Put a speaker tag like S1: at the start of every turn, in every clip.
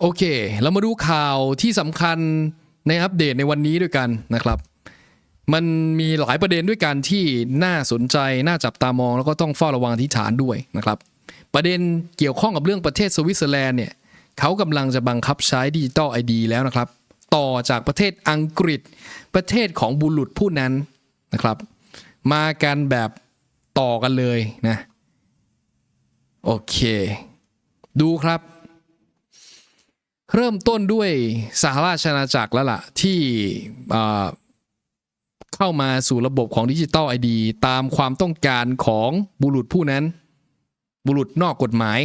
S1: โอเค เรามาดูข่าวที่สำคัญในอัปเดตในวันนี้ด้วยกันนะครับ มันมีหลายประเด็นด้วยกันที่น่าสนใจ น่าจับตามอง แล้วก็ต้องเฝ้าระวังที่ฐานด้วยนะครับ ประเด็นเกี่ยวข้องกับเรื่องประเทศสวิตเซอร์แลนด์เนี่ยเขากำลังจะบังคับใช้ดิจิตอลไอดีแล้วนะครับ ต่อจากประเทศอังกฤษ ประเทศของบุรุษผู้นั้นนะครับ มากันแบบต่อกันเลยนะ โอเค ดูครับ เริ่มต้นด้วยสหราชอาณาจักรแล้วล่ะ ที่เข้ามาสู่ระบบของดิจิตอลไอดีตามความต้องการของบุรุษผู้นั้น บุรุษนอกกฎหมาย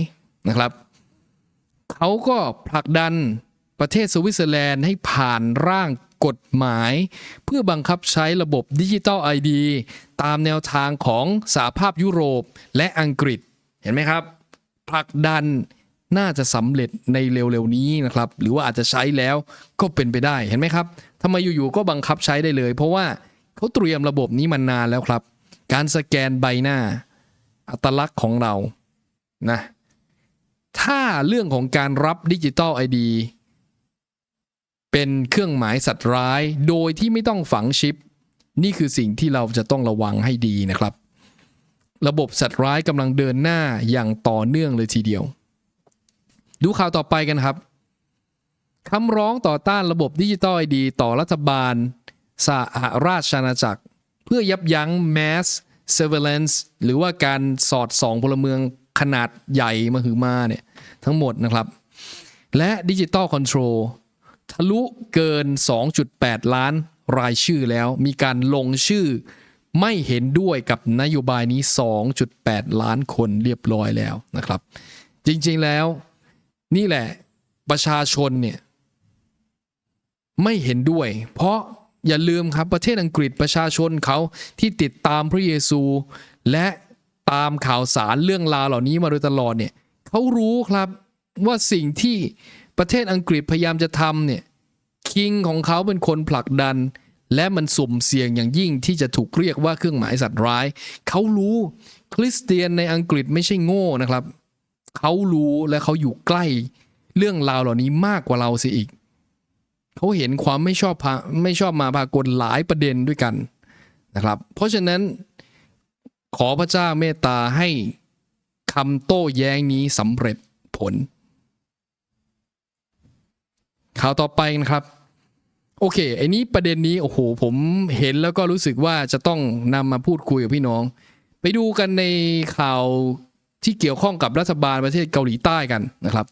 S1: นะครับเขาก็ผลักดันประเทศสวิตเซอร์แลนด์ให้ผ่านร่างกฎหมาย เพื่อบังคับใช้ระบบดิจิตอลไอดีตามแนวทางของสหภาพยุโรปและอังกฤษเห็นไหมครับผลักดัน น่าจะสำเร็จในเร็วๆนี้นะครับ หรือว่าอาจจะใช้แล้วก็เป็นไปได้เห็นไหมครับทำไมอยู่ๆก็บังคับใช้ได้เลย เพราะว่าเขาเตรียมระบบนี้มานานแล้วครับ การสแกนใบหน้า อัตลักษณ์ของเรานะถ้าเรื่องของการรับดิจิตอลไอดีเป็นเครื่องหมายสัตว์ร้าย โดยที่ไม่ต้องฝังชิป นี่คือสิ่งที่เราจะต้องระวังให้ดีนะครับ ระบบสัตว์ร้ายกำลังเดินหน้าอย่างต่อเนื่องเลยทีเดียว ดูข่าวต่อไปกันครับคำร้องต่อต้านระบบดิจิตอลไอดีต่อรัฐบาลสหราชอาณาจักร เพื่อยับยั้ง mass surveillance หรือว่าการสอดส่องพลเมืองขนาดใหญ่มาหือมาเนี่ยทั้งหมดนะครับ และดิจิตอลคอนโทรลทะลุเกิน 2.8 ล้านรายชื่อแล้ว มีการลงชื่อไม่เห็นด้วยกับนโยบายนี้ 2.8 ล้านคนเรียบร้อยแล้วนะครับ จริงๆแล้ว นี่แหละประชาชนเนี่ยไม่เห็นด้วย เพราะอย่าลืมครับประเทศอังกฤษประชาชนเขาที่ติดตามพระเยซู และตามข่าวสารเรื่องราวเหล่านี้มาโดยตลอดเนี่ยเขารู้ครับว่าสิ่งที่ประเทศอังกฤษพยายามจะทำเนี่ยคิงของเขาเป็นคนผลักดัน และมันสุ่มเสี่ยงอย่างยิ่งที่จะถูกเรียกว่าเครื่องหมายสัตว์ร้าย เขารู้คริสเตียนในอังกฤษไม่ใช่โง่นะครับ เขารู้และเขาอยู่ใกล้เรื่องราวเหล่านี้มากกว่าเราสียอีก เขาเห็นความไม่ชอบพาไม่ชอบมาพากลหลายประเด็นด้วยกันนะครับ เพราะฉะนั้นขอพระเจ้าเมตตาให้คำโต้แย้งนี้สำเร็จผล ข่าวต่อไปนะครับ โอเคไอ้นี้ประเด็นนี้โอ้โหผมเห็นแล้วก็รู้สึกว่าจะต้องนำมาพูดคุยกับพี่น้อง ไปดูกันในข่าว ที่เกี่ยวข้องกับรัฐบาลประเทศเกาหลีใต้กันนะครับ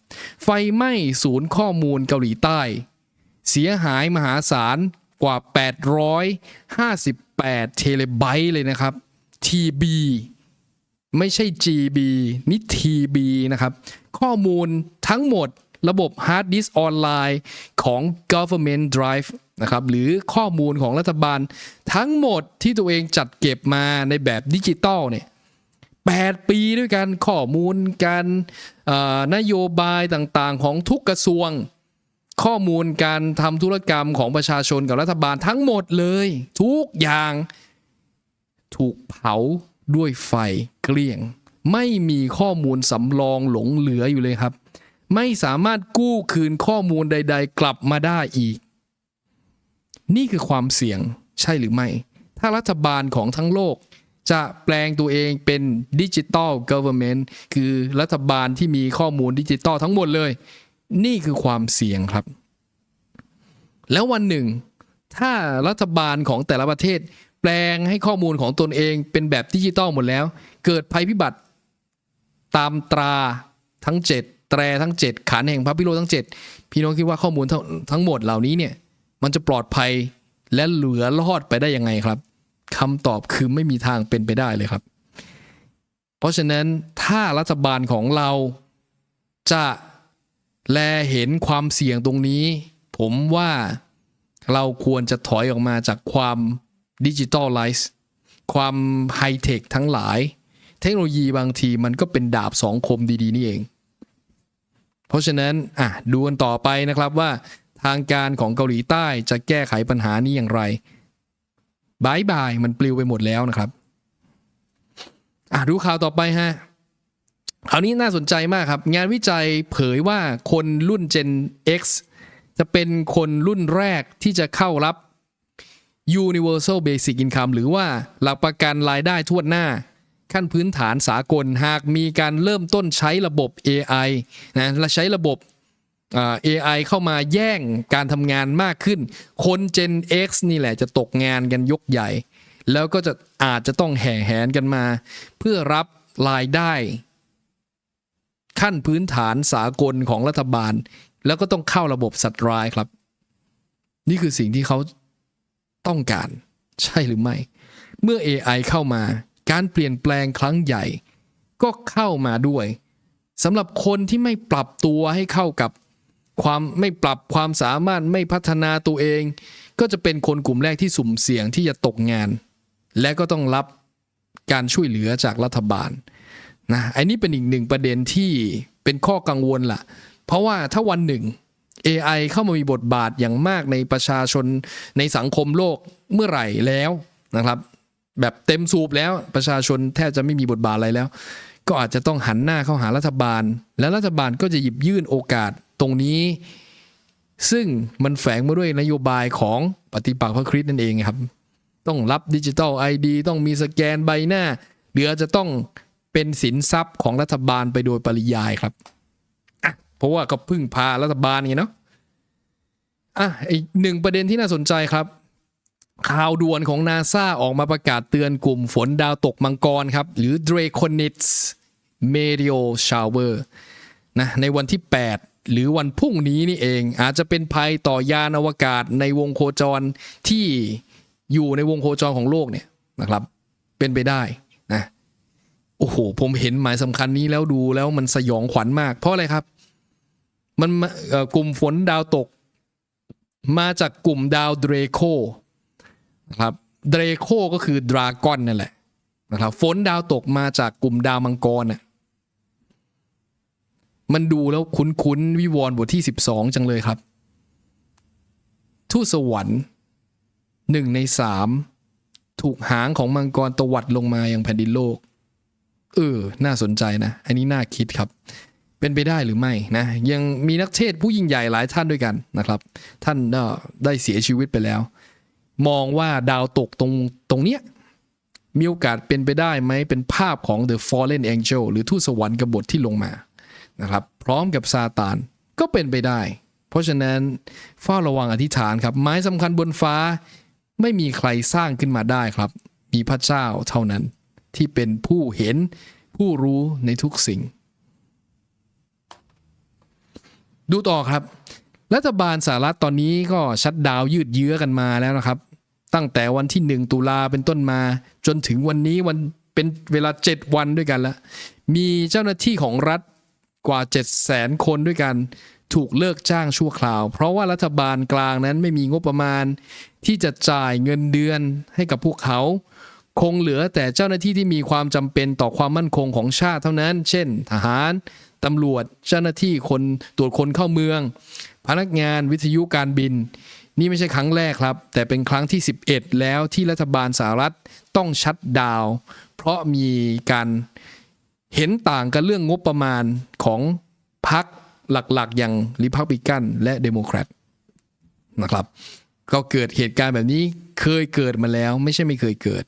S1: ไฟไหม้ศูนย์ข้อมูลเกาหลีใต้ เสียหายมหาศาลกว่า 858 เทเลไบต์เลยนะครับ TB ไม่ใช่ GB นี่ TB นะครับ ข้อมูลทั้งหมดระบบฮาร์ดดิสออนไลน์ของ government drive นะครับ หรือข้อมูลของรัฐบาลทั้งหมดที่ตัวเองจัดเก็บมาในแบบดิจิตอลเนี่ย 8 ปีด้วยกันข้อมูลการนโยบายต่างๆของทุกกระทรวง ข้อมูลการทำธุรกรรมของประชาชนกับรัฐบาลทั้งหมดเลย ทุกอย่างถูกเผาด้วยไฟเกลี้ยง ไม่มีข้อมูลสำรองหลงเหลืออยู่เลยครับ ไม่สามารถกู้คืนข้อมูลใด ๆ กลับมาได้อีก นี่คือความเสี่ยงใช่หรือไม่ ถ้ารัฐบาลของทั้งโลก จะแปลงตัวเองเป็นดิจิ t a ล government คือรัฐบาลที่มีข้อมูลดิจิตอลทั้งหมดเลย นี่คือความเสี่ยงครับ แล้ววันหนึ่ง ถ้ารัฐบาลของแต่ละประเทศ แปลงให้ข้อมูลของตนเองเป็นแบบดิจิตอลหมดแล้ว เกิดภัยพิบัติตามตราทั้ง 7 แตรทั้ง 7 ขันแห่งพระพิโรธทั้ง 7 พี่น้องคิดว่าข้อมูลทั้งหมดเหล่านี้เนี่ยมันจะปลอดภัยและเหลือรอดไปได้ยังไงครับ คำตอบคือไม่มีทางเป็นไปได้เลยครับ เพราะฉะนั้นถ้ารัฐบาลของเราจะแลเห็นความเสี่ยงตรงนี้ ผมว่าเราควรจะถอยออกมาจากความดิจิ t a ลไลซ์ความไฮเทคทั้งหลาย เทคโนโลยีบางทีมันก็เป็นดาบสองคมดีๆ นี่เอง เพราะฉะนั้นอะดูกันต่อไปนะครับว่าทางการของเกาหลีใต้จะแก้ไขปัญหานี้อย่างไร บายบายมันปลิวไปหมดแล้วนะครับอะดูข่าวต่อไปฮะคราวนี้น่าสนใจมากครับ งานวิจัยเผยว่าคนรุ่น Gen X จะเป็นคนรุ่นแรกที่จะเข้ารับ Universal Basic Income หรือว่าหลักประกันรายได้ทั่วหน้า ขั้นพื้นฐานสากลหากมีการเริ่มต้นใช้ระบบ AI นะและใช้ระบบ AI เข้ามาแย่งการทำงานมากขึ้น คน Gen X นี่แหละจะตกงานกันยกใหญ่ แล้วก็จะอาจจะต้องแห่แหนกันมา เพื่อรับรายได้ ขั้นพื้นฐานสากลของรัฐบาล แล้วก็ต้องเข้าระบบสัตว์ร้ายครับ นี่คือสิ่งที่เขาต้องการใช่หรือไม่ เมื่อ AI เข้ามา การเปลี่ยนแปลงครั้งใหญ่ ก็เข้ามาด้วยสำหรับคนที่ไม่ปรับตัวให้เข้ากับ ความไม่ปรับความสามารถไม่พัฒนาตัวเอง ก็จะเป็นคนกลุ่มแรกที่สุ่มเสี่ยงที่จะตกงาน และก็ต้องรับการช่วยเหลือจากรัฐบาลนะอันนี้เป็นอีกหนึ่งประเด็นที่เป็นข้อกังวลล่ะ เพราะว่าถ้าวันหนึ่ง AI เข้ามามีบทบาทอย่างมากในประชาชนในสังคมโลกเมื่อไหร่แล้วนะครับ แบบเต็มสูบแล้วประชาชนแทบจะไม่มีบทบาทอะไรแล้ว ก็อาจจะต้องหันหน้าเข้าหารัฐบาล และรัฐบาลก็จะหยิบยื่นโอกาสตรงนี้ ซึ่งมันแฝงมาด้วยนโยบายของปฏิปักษ์พระคริสต์นั่นเองครับ ต้องรับดิจิทัลไอดีต้องมีสแกนใบหน้าหรือจจะต้องเป็นสินทรัพย์ของรัฐบาลไปโดยปริยายครับอะเพราะว่าก็พึ่งพารัฐบาลไงเนาะอะอีกหนึ่งประเด็นที่น่าสนใจครับ ข่าวด่วนของนาซาออกมาประกาศเตือนกลุ่มฝนดาวตกมังกรครับ หรือ Draconid Meteor Shower นะในวันที่ 8 หรือวันพรุ่งนี้นี่เอง อาจจะเป็นภัยต่อยานอวกาศในวงโคจรที่อยู่ในวงโคจรของโลกเนี่ยนะครับ เป็นไปได้นะโอ้โห ผมเห็นหมายสำคัญนี้แล้วดูแล้วมันสยองขวัญมาก เพราะอะไรครับ มันกลุ่มฝนดาวตก มาจากกลุ่มดาวเดรโค นะครับเดรโคก็คือดราก้อนนั่นแหละนะครับฝนดาวตกมาจากกลุ่มดาวมังกรน่ะมันดูแล้วคุ้นๆวิวรณ์บทที่ 12 จังเลยครับ ทูตสวรรค์หนึ่งในสามถูกหางของมังกรตวัดลงมาอยังแผ่นดินโลก เออ น่าสนใจนะ อันนี้น่าคิดครับ เป็นไปได้หรือไม่นะ ยังมีนักเทศผู้ยิ่งใหญ่หลายท่านด้วยกันนะครับ ท่านได้เสียชีวิตไปแล้ว มองว่าดาวตกตรงตรงเนี้ยมีโอกาสเป็นไปได้ไหมเป็นภาพของ The Fallen Angel หรือทูตสวรรค์กบฏที่ลงมานะครับ พร้อมกับซาตานก็เป็นไปได้ เพราะฉะนั้นเฝ้าระวังอธิษฐานครับ ไม้สำคัญบนฟ้าไม่มีใครสร้างขึ้นมาได้ครับ มีพระเจ้าเท่านั้น ที่เป็นผู้เห็นผู้รู้ในทุกสิ่ง ดูต่อครับ รัฐบาลสหรัฐตอนนี้ก็ชัดดาวยืดเยื้อกันมาแล้วนะครับ ตั้งแต่วันที่ 1 ตุลาเป็นต้นมา จนถึงวันนี้วันเป็นเวลา 7 วันด้วยกันล้วมีเจ้าหน้าที่ของรัฐกว่า 7 0 0 0 0 0คนด้วยกันถูกเลิกจ้างชั่วคราว เพราะว่ารัฐบาลกลางนั้นไม่มีงบประมาณ ที่จะจ่ายเงินเดือนให้กับพวกเขา คงเหลือแต่เจ้าหน้าที่ที่มีความจำเป็นต่อความมั่นคงของชาติเท่านั้น เช่น ทหารตำรวจเจ้าหน้าที่คนตรวจคนเข้าเมือง พนักงานวิทยุการบิน นี่ไม่ใช่ครั้งแรกครับ แต่เป็นครั้งที่ 11 แล้วที่รัฐบาลสหรัฐต้องชัดดาว เพราะมีการเห็นต่างกันเรื่องงบประมาณของพรรคหลักๆ อย่างริพับลิกันและเดโมแครตนะครับ ก็เกิดเหตุการณ์แบบนี้เคยเกิดมาแล้วไม่ใช่ไม่เคยเกิด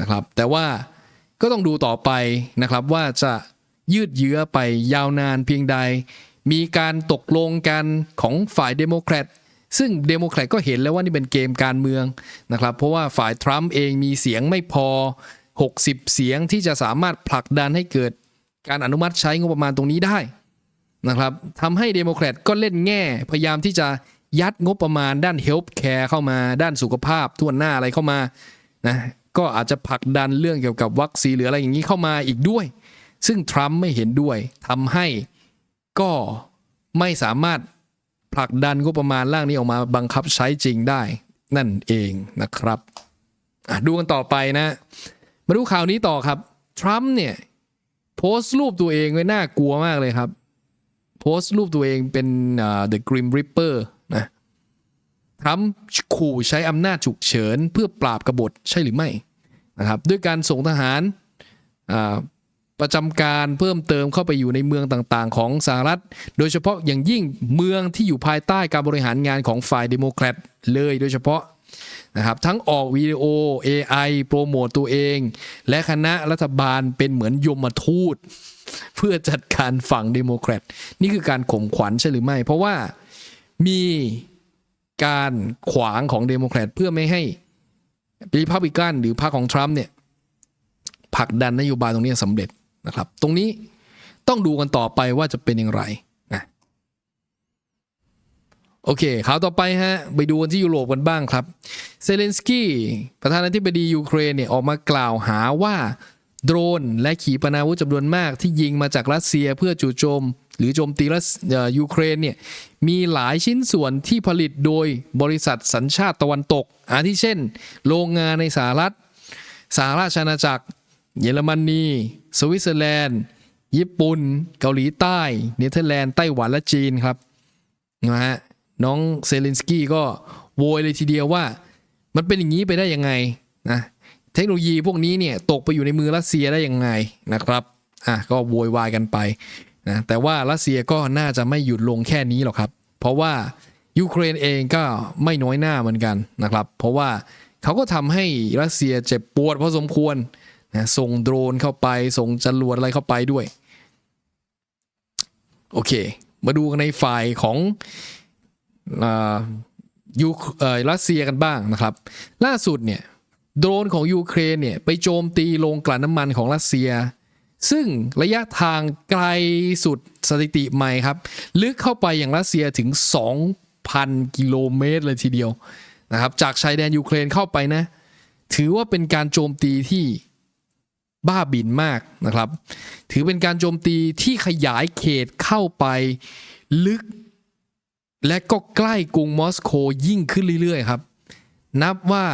S1: นะครับ แต่ว่าก็ต้องดูต่อไปนะครับว่าจะยืดเยื้อไปยาวนานเพียงใด มีการตกลงกันของฝ่ายเดโมแครต ซึ่งเดโมแครตก็เห็นแล้วว่านี่เป็นเกมการเมืองนะครับ เพราะว่าฝ่ายทรัมป์เองมีเสียงไม่พอ 60 เสียงที่จะสามารถผลักดันให้เกิดการอนุมัติใช้งบประมาณตรงนี้ได้นะครับทำให้เดโมแครตก็เล่นแง่ พยายามที่จะยัดงบประมาณด้านเฮลท์แคร์เข้ามาด้านสุขภาพทั่วหน้าอะไรเข้ามานะก็อาจจะผลักดันเรื่องเกี่ยวกับวัคซีนหรืออะไรอย่างนี้เข้ามาอีกด้วย ซึ่งทรัมป์ไม่เห็นด้วยทำให้ก็ไม่สามารถ ผลักดันงบประมาณร่างนี้ออกมาบังคับใช้จริงได้นั่นเองนะครับดูกันต่อไปนะ มาดูข่าวนี้ต่อครับทรัมป์เนี่ยโพสต์รูปตัวเองไว้น่ากลัวมากเลยครับ โพสต์รูปตัวเองเป็น The Grim Reaper นะทรัมป์ขู่ใช้อำนาจฉุกเฉิน เพื่อปราบกบฏใช่หรือไม่นะครับ ด้วยการส่งทหาร ประจำการเพิ่มเติมเข้าไปอยู่ในเมืองต่างๆ ของสหรัฐ โดยเฉพาะอย่างยิ่งเมืองที่อยู่ภายใต้การบริหารงานของฝ่ายเดโมแครตเลยโดยเฉพาะนะครับทั้งออกวิดีโอ AI โปรโมตตัวเอง และคณะรัฐบาลเป็นเหมือนยมทูต เพื่อจัดการฝั่งเดโมแครตนี่คือการข่มขวัญใช่หรือไม่ เพราะว่ามีการขวางของเดโมแครตเพื่อไม่ให้รีพับลิกันหรือพรรคของทรัมป์เนี่ยผลักดันนโยบายตรงนี้สำเร็จ นะครับ ตรงนี้ต้องดูกันต่อไปว่าจะเป็นอย่างไรนะโอเคข่าวต่อไปฮะ ไปดูกันที่ยุโรปกันบ้างครับ เซเลนสกี้ประธานาธิบดียูเครนเนี่ยออกมากล่าวหาว่าโดรนและขีปนาวุธจำนวนมากที่ยิงมาจากรัสเซียเพื่อจู่โจม หรือโจมตีรัสยูเครนเนี่ยมีหลายชิ้นส่วนที่ผลิตโดยบริษัทสัญชาติตะวันตก อาทิเช่น โรงงานในสหรัฐสหราชอาณาจักร เยอรมนี สวิตเซอร์แลนด์ ญี่ปุ่น เกาหลีใต้เนเธอร์แลนด์ไต้หวันและจีนครับนะฮะน้องเซเลนสกี้ก็โวยเลยทีเดียวว่า มันเป็นอย่างนี้ไปได้ยังไงนะเทคโนโลยีพวกนี้เนี่ยตกไปอยู่ในมือรัสเซียได้ยังไงนะครับอะก็โวยวายกันไปนะแต่ว่ารัสเซียก็น่าจะไม่หยุดลงแค่นี้หรอกครับ เพราะว่ายูเครนเองก็ไม่น้อยหน้าเหมือนกันนะครับ เพราะว่าเขาก็ทำให้รัสเซียเจ็บปวดพอสมควร นะส่งโดรนเข้าไป ส่งจรวดอะไรเข้าไปด้วย โอเค มาดูกันในฝ่ายของอ่ายูเออรัสเซียกันบ้างนะครับ ล่าสุดเนี่ยโดรนของยูเครนเนี่ยไปโจมตีโรงกลั่นน้ำมันของรัสเซีย ซึ่งระยะทางไกลสุดสถิติใหม่ครับ ลึกเข้าไปอย่างรัสเซียถึง 2,000 กิโลเมตรเลยทีเดียวนะครับ จากชายแดนยูเครนเข้าไปนะ ถือว่าเป็นการโจมตีที่ บ้าบินมากนะครับ ถือเป็นการโจมตีที่ขยายเขตเข้าไปลึก และก็ใกล้กรุงมอสโกยิ่งขึ้นเรื่อยๆครับ นับว่า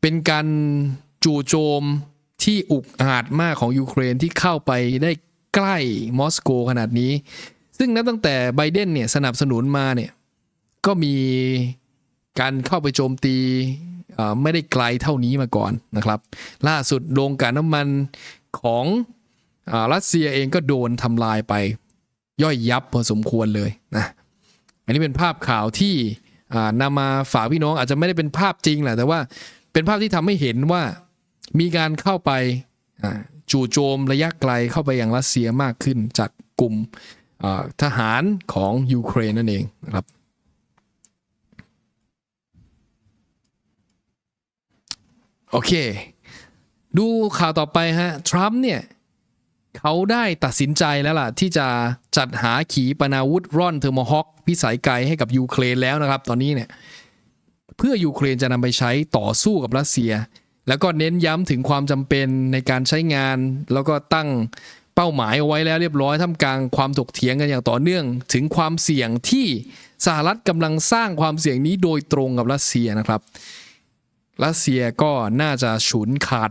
S1: เป็นการจู่โจมที่อุกอาจมากของยูเครนที่เข้าไปได้ใกล้มอสโกขนาดนี้ ซึ่งนับตั้งแต่ไบเดนเนี่ยสนับสนุนมาเนี่ยก็มีการเข้าไปโจมตี ไม่ได้ไกลเท่านี้มาก่อนนะครับ ล่าสุดโรงกลั่นน้ำมันของอรัสเซียเองก็โดนทำลายไปย่อยยับพอสมควรเลยนะอันนี้เป็นภาพข่าวที่นำมาฝากพี่น้องอาจจะไม่ได้เป็นภาพจริงแหละแต่ว่าเป็นภาพที่ทำให้เห็นว่ามีการเข้าไปจู่โจมระยะไกลเข้าไปยังรัสเซียมากขึ้นจากกลุ่มทหารของยูเครนนั่นเองนะครับ โอเค ดูข่าวต่อไปฮะ ทรัมป์เนี่ย เขาได้ตัดสินใจแล้วล่ะ ที่จะจัดหาขีปนาวุธร่อนเทอร์โมฮอคพิสัยไกลให้กับยูเครนแล้วนะครับ ตอนนี้เนี่ย เพื่อยูเครนจะนำไปใช้ต่อสู้กับรัสเซีย แล้วก็เน้นย้ำถึงความจำเป็นในการใช้งาน แล้วก็ตั้งเป้าหมายเอาไว้แล้วเรียบร้อยท่ามกลางความถกเถียงกันอย่างต่อเนื่อง ถึงความเสี่ยงที่สหรัฐกำลังสร้างความเสี่ยงนี้โดยตรงกับรัสเซียนะครับ รัสเซียก็น่าจะฉุนขาด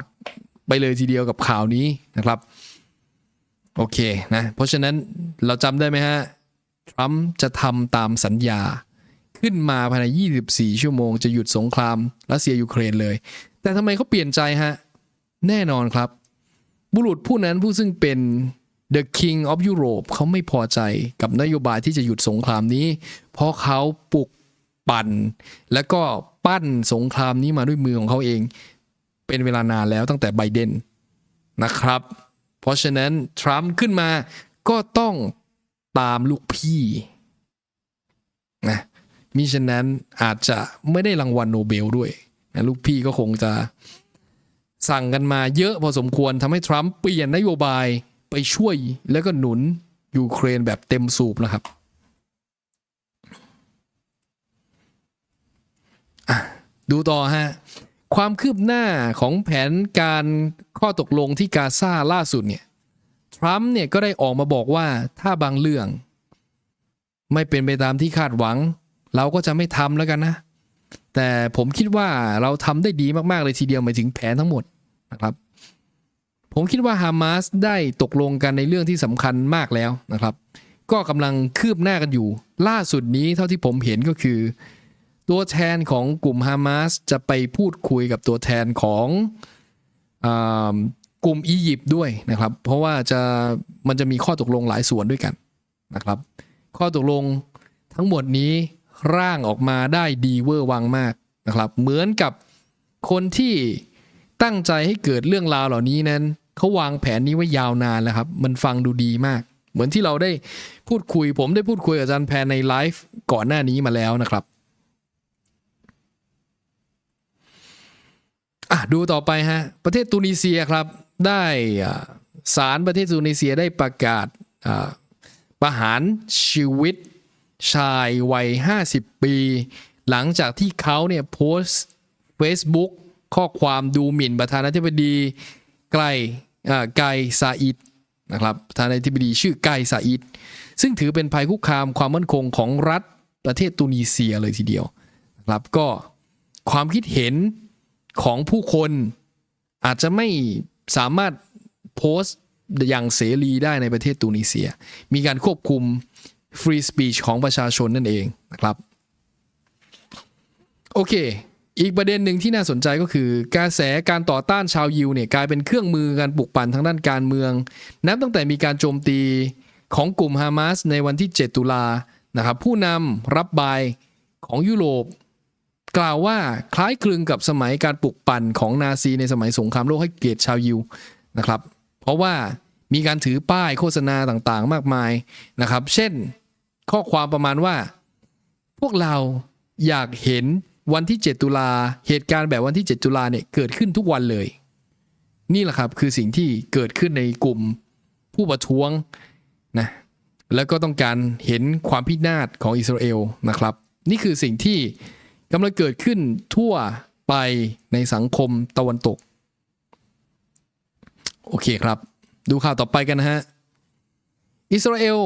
S1: ไปเลยทีเดียวกับข่าวนี้นะครับ โอเคนะ เพราะฉะนั้นเราจำได้ไหมฮะทรัมป์จะทำตามสัญญา ขึ้นมาภายใน 24 ชั่วโมงจะหยุดสงครามรัสเซียยูเครนเลย แต่ทำไมเขาเปลี่ยนใจฮะ แน่นอนครับ บุรุษผู้นั้นผู้ซึ่งเป็น The King of Europe เขาไม่พอใจกับนโยบายที่จะหยุดสงครามนี้ เพราะเขาปลุก ปั่น แล้วก็ปั้นสงครามนี้มาด้วยมือของเขาเอง เป็นเวลานานแล้วตั้งแต่ไบเดนนะครับ เพราะฉะนั้นทรัมป์ขึ้นมาก็ต้องตามลูกพี่นะมิฉะนั้นอาจจะไม่ได้รางวัลโนเบลด้วยนะลูกพี่ก็คงจะสั่งกันมาเยอะพอสมควรทำให้ทรัมป์เปลี่ยนนโยบายไปช่วยแล้วก็หนุนยูเครนแบบเต็มสูบนะครับ ดูต่อฮะ ความคืบหน้าของแผนการข้อตกลงที่กาซาล่าสุดเนี่ย ทรัมป์เนี่ยก็ได้ออกมาบอกว่าถ้าบางเรื่อง ไม่เป็นไปตามที่คาดหวัง เราก็จะไม่ทำแล้วกันนะ แต่ผมคิดว่าเราทำได้ดีมากๆเลยทีเดียวหมายถึงแผนทั้งหมดนะครับ ผมคิดว่าฮามาสได้ตกลงกันในเรื่องที่สำคัญมากแล้วนะครับ ก็กำลังคืบหน้ากันอยู่ ล่าสุดนี้เท่าที่ผมเห็นก็คือ ตัวแทนของกลุ่มฮามาสจะไปพูดคุยกับตัวแทนของอกลุ่มอียิปต์ด้วยนะครับ เพราะว่าจะมันจะมีข้อตกลงหลายส่วนด้วยกันนะครับ ข้อตกลงทั้งหมดนี้ร่างออกมาได้ดีเวอร์วังมากนะครับ เหมือนกับคนที่ตั้งใจให้เกิดเรื่องราวเหล่านี้นั้นเขาวางแผนนี้ไว้ยาวนานแล้วครับ มันฟังดูดีมาก เหมือนที่เราได้พูดคุยผมได้พูดคุยกับอาจารย์แพนในไลฟ์ก่อนหน้านี้มาแล้วนะครับ อะ ดูต่อไปฮะ ประเทศตูนิเซียครับ ได้อ่าศาลประเทศตูนิเซียได้ประกาศประหารชีวิตชายวัย 50 ปี หลังจากที่เขาเนี่ยโพสต์ Facebook ข้อความดูหมิ่นประธานาธิบดีไกลไกซาอิดนะครับประธานาธิบดีชื่อไกซาอิดซึ่งถือเป็นภัยคุกคามความมั่นคงของรัฐประเทศตูนิเซียเลยทีเดียวนะครับก็ความคิดเห็น ของผู้คนอาจจะไม่สามารถโพสต์อย่างเสรีได้ในประเทศตูนิเซีย มีการควบคุม Free Speech ของประชาชนนั่นเองนะครับ โอเค อีกประเด็นหนึ่งที่น่าสนใจก็คือ กระแสการต่อต้านชาวยิวเนี่ยกลายเป็นเครื่องมือการปลุกปั่นทางด้านการเมือง นับตั้งแต่มีการโจมตีของกลุ่มฮามาสในวันที่ 7 ตุลานะครับผู้นำรับบายของยุโรป กล่าวว่าคล้ายคลึงกับสมัยการปลุกปั่นของนาซีในสมัยสงครามโลกให้เกียรติชาวยิวนะครับ เพราะว่ามีการถือป้ายโฆษณาต่างๆ มากมายนะครับ เช่นข้อความประมาณว่า พวกเราอยากเห็นวันที่ 7 ตุลาเหตุการณ์แบบวันที่ 7 ตุลาเนี่ยเกิดขึ้นทุกวันเลย นี่แหละครับคือสิ่งที่เกิดขึ้นในกลุ่มผู้ประท้วงนะแล้วก็ต้องการเห็นความพินาศของอิสราเอลนะครับ นี่คือสิ่งที่ กำลังเกิดขึ้นทั่วไปในสังคมตะวันตก โอเคครับ ดูข่าวต่อไปกันนะฮะ อิสราเอล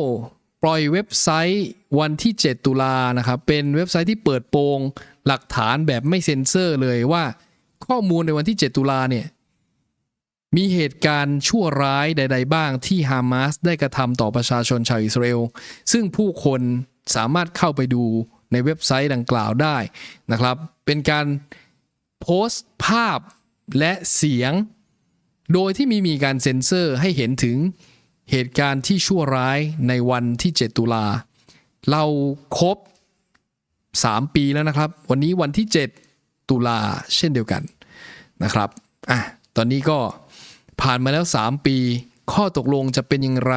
S1: ปล่อยเว็บไซต์วันที่ 7 ตุลานะครับ เป็นเว็บไซต์ที่เปิดโปงหลักฐานแบบไม่เซ็นเซอร์เลยว่าข้อมูลในวันที่ 7 ตุลาเนี่ยมีเหตุการณ์ชั่วร้ายใด ๆ บ้างที่ฮามาสได้กระทำต่อประชาชนชาวอิสราเอล ซึ่งผู้คนสามารถเข้าไปดู ในเว็บไซต์ดังกล่าวได้นะครับ เป็นการโพสต์ภาพและเสียง โดยที่มีมีการเซ็นเซอร์ให้เห็นถึงเหตุการณ์ที่ชั่วร้ายในวันที่ 7 ตุลา เราครบ 3 ปีแล้วนะครับ วันนี้วันที่ 7 ตุลาเช่นเดียวกันนะครับอะตอนนี้ก็ผ่านมาแล้ว 3 ปี ข้อตกลงจะเป็นอย่างไร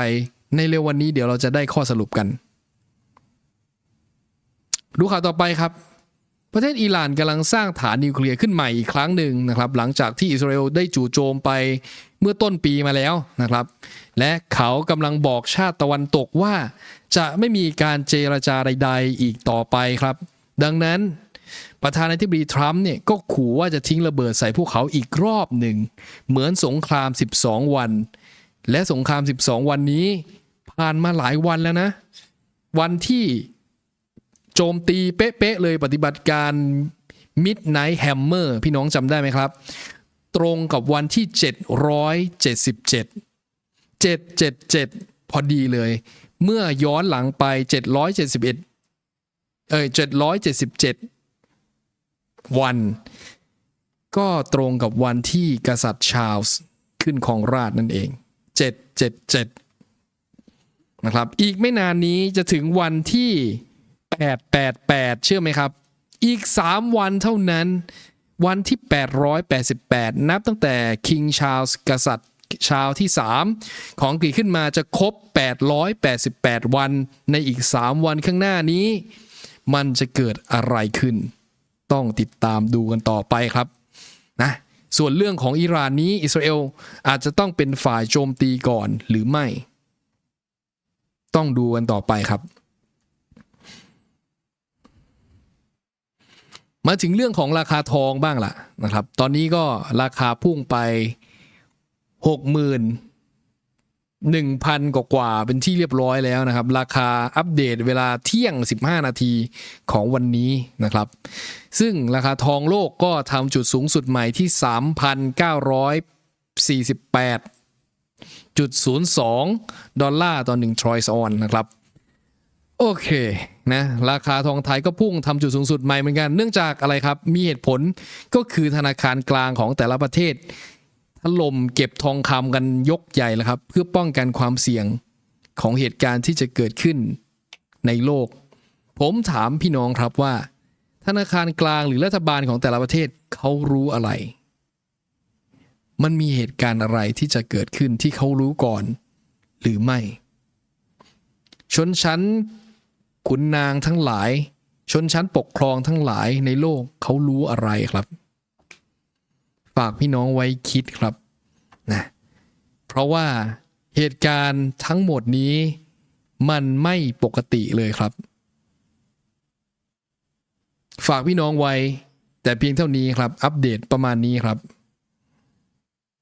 S1: ในเร็ววันนี้เดี๋ยวเราจะได้ข้อสรุปกัน ดูข่าวต่อไปครับ ประเทศอิหร่านกำลังสร้างฐานนิวเคลียร์ขึ้นใหม่อีกครั้งหนึ่งนะครับ หลังจากที่อิสราเอลได้จู่โจมไปเมื่อต้นปีมาแล้วนะครับ และเขากำลังบอกชาติตะวันตกว่า จะไม่มีการเจรจาใด ๆ อีกต่อไปครับ ดังนั้นประธานาธิบดีทรัมป์เนี่ยก็ขู่ว่าจะทิ้งระเบิดใส่พวกเขาอีกรอบหนึ่ง เหมือนสงคราม 12 วัน และสงคราม 12 วันนี้ ผ่านมาหลายวันแล้วนะ วันที่ โจมตีเป๊ะๆเลยปฏิบัติการ Midnight Hammer พี่น้องจำได้ไหมครับ ตรงกับวันที่ 777 777 พอดีเลย เมื่อย้อนหลังไป 771 เอ้ย777 วัน ก็ตรงกับวันที่กษัตริย์ชาร์ลส์ขึ้นของราชนั่นเอง 777 นะครับ อีกไม่นานนี้จะถึงวันที่ 888 เชื่อไหมครับ อีก 3 วันเท่านั้น วันที่ 888 นับตั้งแต่คิงชาลส์กษัตริย์ชาวที่ 3 ของอังกฤษขึ้นมาจะครบ 888 วันในอีก 3 วันข้างหน้านี้ มันจะเกิดอะไรขึ้น ต้องติดตามดูกันต่อไปครับนะส่วนเรื่องของอิหร่านนี้อิสราเอลอาจจะต้องเป็นฝ่ายโจมตีก่อนหรือไม่ ต้องดูกันต่อไปครับ มาถึงเรื่องของราคาทองบ้างล่ะนะครับ ตอนนี้ก็ราคาพุ่งไปหกหมื่นหนึ่งพันกว่าเป็นที่เรียบร้อยแล้วนะครับ ราคาอัปเดตเวลาเที่ยง 15 นาทีของวันนี้นะครับ ซึ่งราคาทองโลกก็ทำจุดสูงสุดใหม่ที่ 3,948จุด02 ดอลลาร์ต่อ1ทรอยส์ออนนะครับ โอเคนะราคาทองไทยก็พุ่งทำจุดสูงสุดใหม่เหมือนกันเนื่องจากอะไรครับ มีเหตุผลก็คือธนาคารกลางของแต่ละประเทศถล่มเก็บทองคำกันยกใหญ่แล้วครับ เพื่อป้องกันความเสี่ยงของเหตุการณ์ที่จะเกิดขึ้นในโลก ผมถามพี่น้องครับว่า ธนาคารกลางหรือรัฐบาลของแต่ละประเทศเขารู้อะไร มันมีเหตุการณ์อะไรที่จะเกิดขึ้นที่เขารู้ก่อน หรือไม่ ชนชั้น ขุนนางทั้งหลาย ชนชั้นปกครองทั้งหลายในโลกเขารู้อะไรครับ ฝากพี่น้องไว้คิดครับนะเพราะว่าเหตุการณ์ทั้งหมดนี้มันไม่ปกติเลยครับ ฝากพี่น้องไว้ แต่เพียงเท่านี้ครับ อัปเดตประมาณนี้ครับ